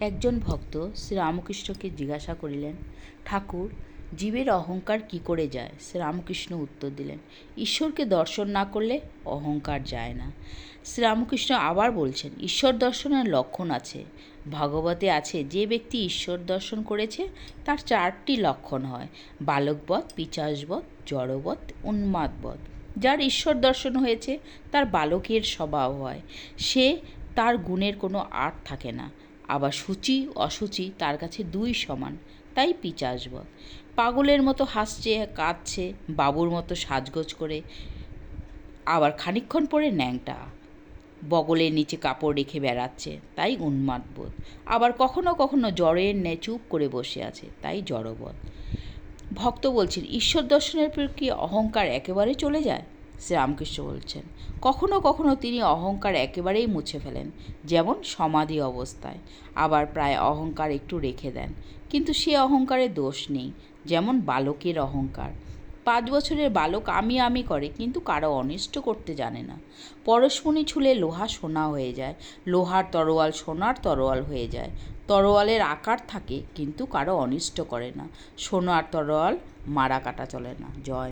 একজন ভক্ত শ্রীরামকৃষ্ণকে জিজ্ঞাসা করিলেন, ঠাকুর, জীবের অহংকার কি করে যায়? শ্রীরামকৃষ্ণ উত্তর দিলেন, ঈশ্বরকে দর্শন না করলে অহংকার যায় না। শ্রীরামকৃষ্ণ আবার বলছেন, ঈশ্বর দর্শনের লক্ষণ আছে। ভাগবতে আছে, যে ব্যক্তি ঈশ্বর দর্শন করেছে, তার চারটি লক্ষণ হয়, বালকবধ, পিচাসবধ, জড়বধ, উন্মাদবধ। যার ঈশ্বর দর্শন হয়েছে, তার বালকের স্বভাব হয়। সে তার গুণের কোনো আট থাকে না। আবার সূচি, অসুচি তার কাছে দুই সমান। তাই পিচাসবধ পাগলের মতো হাসছে, কাঁদছে, বাবুর মতো সাজগোজ করে। আবার খানিক্ষণ পরে ন্যাংটা বগলের নিচে কাপড় রেখে বেড়াচ্ছে, তাই উন্মাদ বোধ। আবার কখনো কখনো জ্বরের ন্যায় চুপ করে বসে আছে, তাই জড়বোধ। ভক্ত বলছেন, ঈশ্বর দর্শনের পর কি অহংকার একেবারে চলে যায়? শ্রীরামকৃষ্ণ বলছেন, কখনো কখনো তিনি অহংকার একেবারেই মুছে ফেলেন, যেমন সমাধি অবস্থায়। আবার প্রায় অহংকার একটু রেখে দেন, কিন্তু সে অহংকারে দোষ নেই, যেমন বালকের অহংকার। পাঁচ বছরের বালক আমি আমি করে, কিন্তু কারও অনিষ্ট করতে জানে না। পরশমণি ছুলে লোহা সোনা হয়ে যায়, লোহার তরোয়াল সোনার তরোয়াল হয়ে যায়। তরোয়ালের আকার থাকে, কিন্তু কারও অনিষ্ট করে না। সোনার তরোয়াল মারা কাটা চলে না, জয়